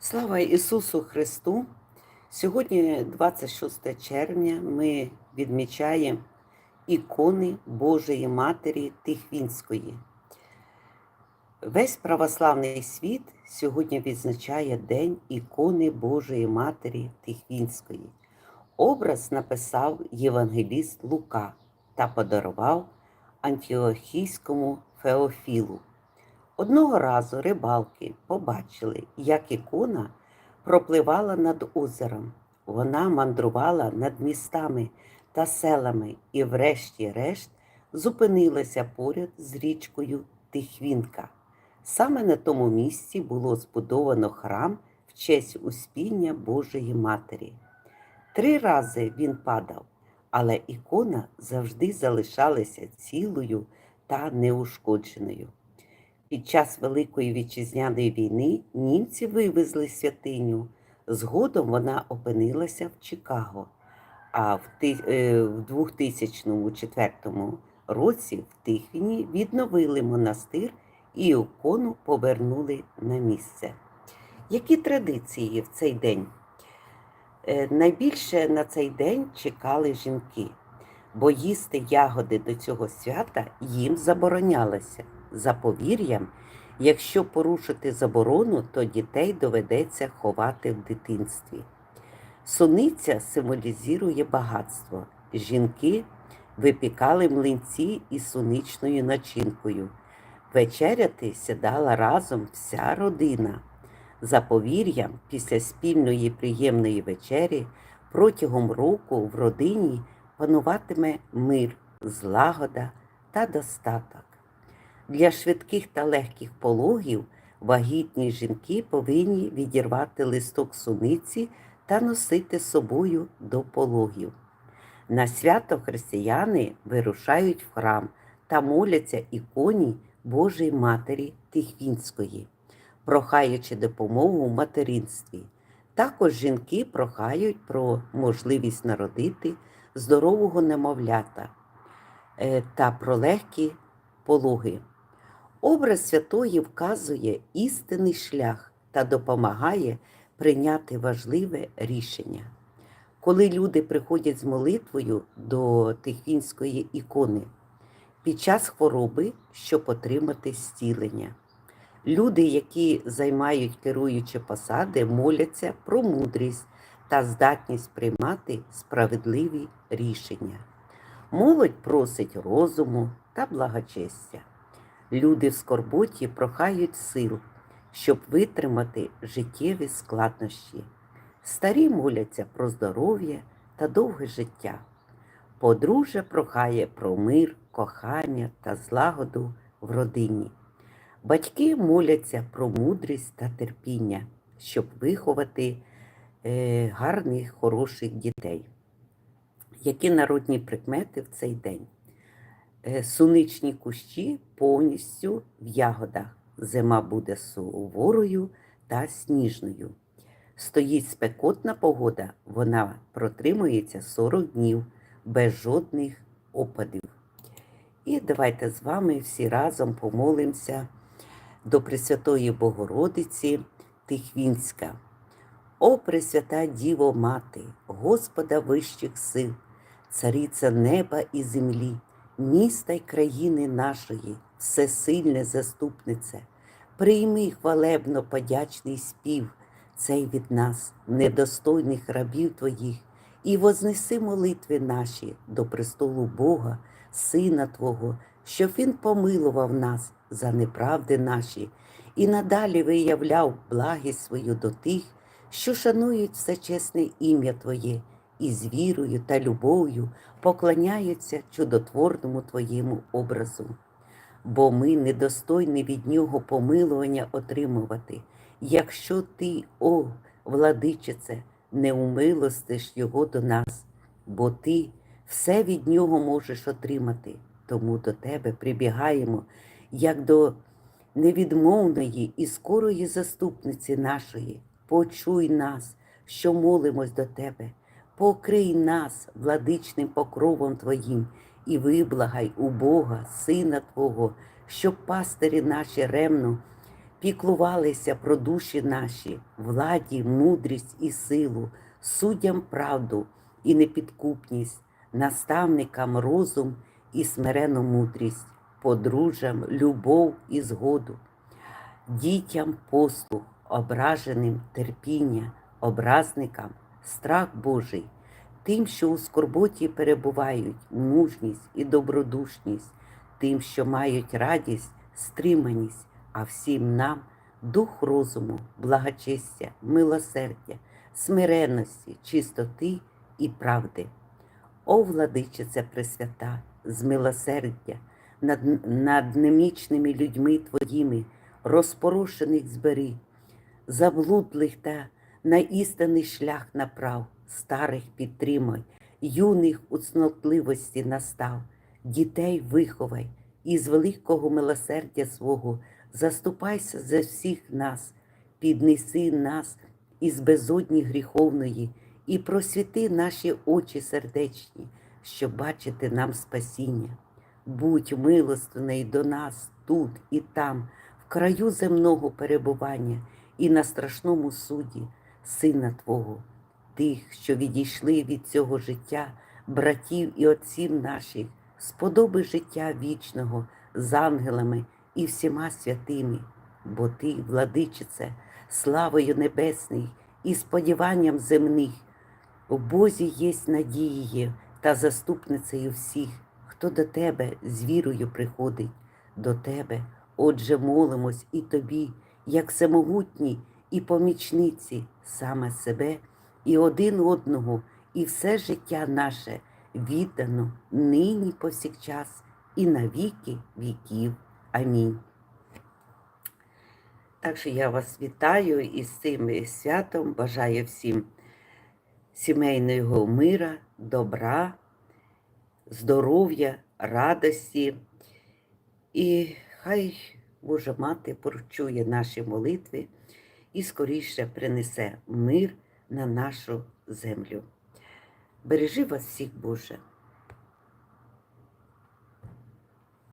Слава Ісусу Христу! Сьогодні, 26 червня, ми відмічаємо ікони Божої Матері Тихвінської. Весь православний світ сьогодні відзначає День ікони Божої Матері Тихвінської. Образ написав євангеліст Лука та подарував антіохійському Феофілу. Одного разу рибалки побачили, як ікона пропливала над озером. Вона мандрувала над містами та селами і, врешті-решт, зупинилася поряд з річкою Тихвінка. Саме на тому місці було збудовано храм в честь успіння Божої Матері. Три рази він падав, але ікона завжди залишалася цілою та неушкодженою. Під час Великої вітчизняної війни німці вивезли святиню. Згодом вона опинилася в Чикаго. А в ти- е, в 2004 році в Тихвіні відновили монастир і ікону повернули на місце. Які традиції в цей день? Е, Найбільше на цей день чекали жінки, бо їсти ягоди до цього свята їм заборонялося. За повір'ям, якщо порушити заборону, то дітей доведеться ховати в дитинстві. Суниця символізує багатство. Жінки випікали млинці із суничною начинкою. Вечеряти сідала разом вся родина. За повір'ям, після спільної приємної вечері протягом року в родині пануватиме мир, злагода та достаток. Для швидких та легких пологів вагітні жінки повинні відірвати листок суниці та носити з собою до пологів. На свято християни вирушають в храм та моляться іконі Божої Матері Тихвінської, прохаючи допомогу в материнстві. Також жінки прохають про можливість народити здорового немовлята е, та про легкі пологи. Образ святої вказує істинний шлях та допомагає прийняти важливе рішення. Коли люди приходять з молитвою до Тихвінської ікони під час хвороби, щоб отримати зцілення. Люди, які займають керуючі посади, моляться про мудрість та здатність приймати справедливі рішення. Молодь просить розуму та благочестя. Люди в скорботі прохають сил, щоб витримати життєві складнощі. Старі моляться про здоров'я та довге життя. Подружжя прохає про мир, кохання та злагоду в родині. Батьки моляться про мудрість та терпіння, щоб виховати е, гарних, хороших дітей. Які народні прикмети в цей день? Е, Суничні кущі повністю в ягодах. Зима буде суворою та сніжною. Стоїть спекотна погода, вона протримується 40 днів без жодних опадів. І давайте з вами всі разом помолимося до Пресвятої Богородиці Тихвінська. О Пресвята Діво Мати, Господа вищих сил, цариця неба і землі, міста й країни нашої, всесильне заступнице, прийми хвалебно подячний спів, цей від нас, недостойних рабів Твоїх, і вознеси молитви наші до престолу Бога, Сина Твого, щоб Він помилував нас за неправди наші і надалі виявляв благість свою до тих, що шанують всечесне ім'я Твоє і з вірою та любов'ю поклоняються чудотворному Твоєму образу. Бо ми недостойні від Нього помилування отримувати, якщо Ти, о, владичице, не умилостиш Його до нас, бо Ти все від Нього можеш отримати, тому до Тебе прибігаємо, як до невідмовної і скорої заступниці нашої. Почуй нас, що молимось до Тебе, покрий нас владичним покровом Твоїм і виблагай у Бога, Сина Твого, щоб пастирі наші ремно піклувалися про душі наші, владі, мудрість і силу, суддям правду і непідкупність, наставникам розум і смирену мудрість, подружжям любов і згоду, дітям послух, ображеним терпіння, образникам страх Божий, тим, що у скорботі перебувають мужність і добродушність, тим, що мають радість, стриманість, а всім нам дух розуму, благочестя, милосердя, смиренності, чистоти і правди. О, владичице Пресвята, з милосердя над, над немічними людьми твоїми, розпорошених збери, заблудлих та на істинний шлях направ, старих підтримай, юних у цнотливості настав, дітей виховай, і з великого милосердя свого заступайся за всіх нас, піднеси нас із безодні гріховної і просвіти наші очі сердечні, щоб бачити нам спасіння. Будь милостивний до нас тут і там, в краю земного перебування і на страшному суді, Сина Твого, тих, що відійшли від цього життя, братів і отців наших, сподоби життя вічного з ангелами і всіма святими, бо Ти, владичице, славою небесний і сподіванням земних, у Бозі єсть надією та заступницею всіх, хто до Тебе з вірою приходить, до Тебе, отже, молимось і Тобі, як всемогутній і помічниці саме себе і один одного, і все життя наше віддано нині повсякчас і на віки віків. Амінь. Так що я вас вітаю із цим святом. Бажаю всім сімейного мира, добра, здоров'я, радості. І хай Божа Мати почує наші молитви і скоріше принесе мир на нашу землю. Бережи вас всіх, Боже!